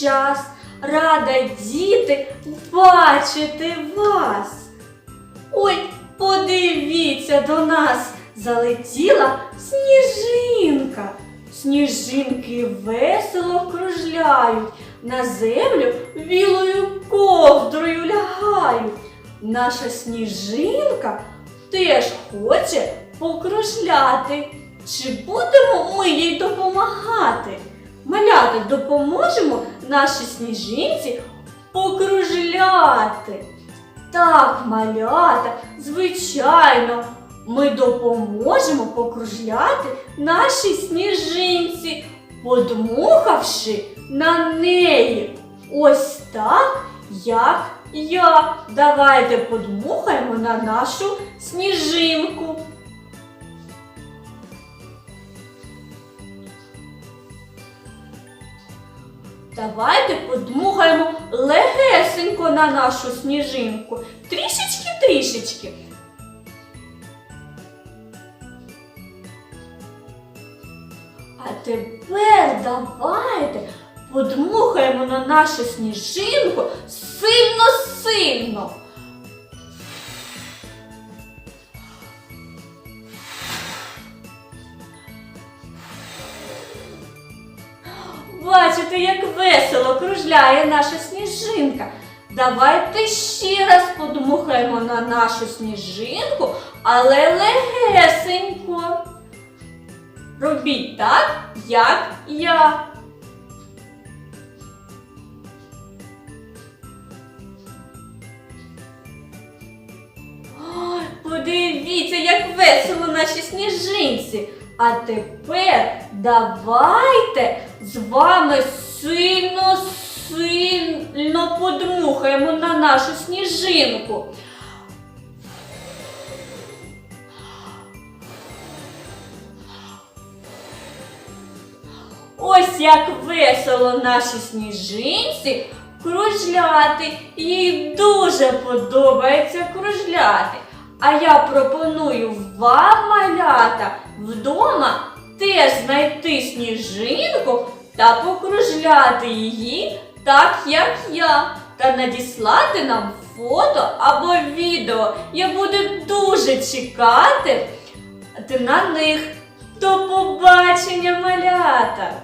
час. Рада діти бачити вас. Ой, подивіться до нас, залетіла сніжинка. Сніжинки весело кружляють, на землю білою ковдрою лягають. Наша сніжинка теж хоче покружляти. Чи будемо ми їй допомагати? Малята, допоможемо нашій сніжинці покружляти. Так, малята, звичайно, ми допоможемо покружляти нашій сніжинці, подмухавши на неї. Ось так, як я. Давайте подмухаємо на нашу сніжинку. Давайте подмухаємо легесенько на нашу сніжинку. Трішечки-трішечки. А тепер давайте подмухаємо на нашу сніжинку сильно-сильно. Бачите, як весело кружляє наша сніжинка. Давайте ще раз подмухаємо на нашу сніжинку, але легесенько. Робіть так, як я. Ой, подивіться, як весело наші сніжинці. А тепер давайте з вами сильно, сильно подмухаємо на нашу сніжинку. Ось як весело наші сніжинці кружляти. Їй дуже подобається кружляти. А я пропоную вам, малята, вдома теж знайти сніжинку та покружляти її так, як я, та надіслати нам фото або відео. Я буду дуже чекати на них. До побачення, малята!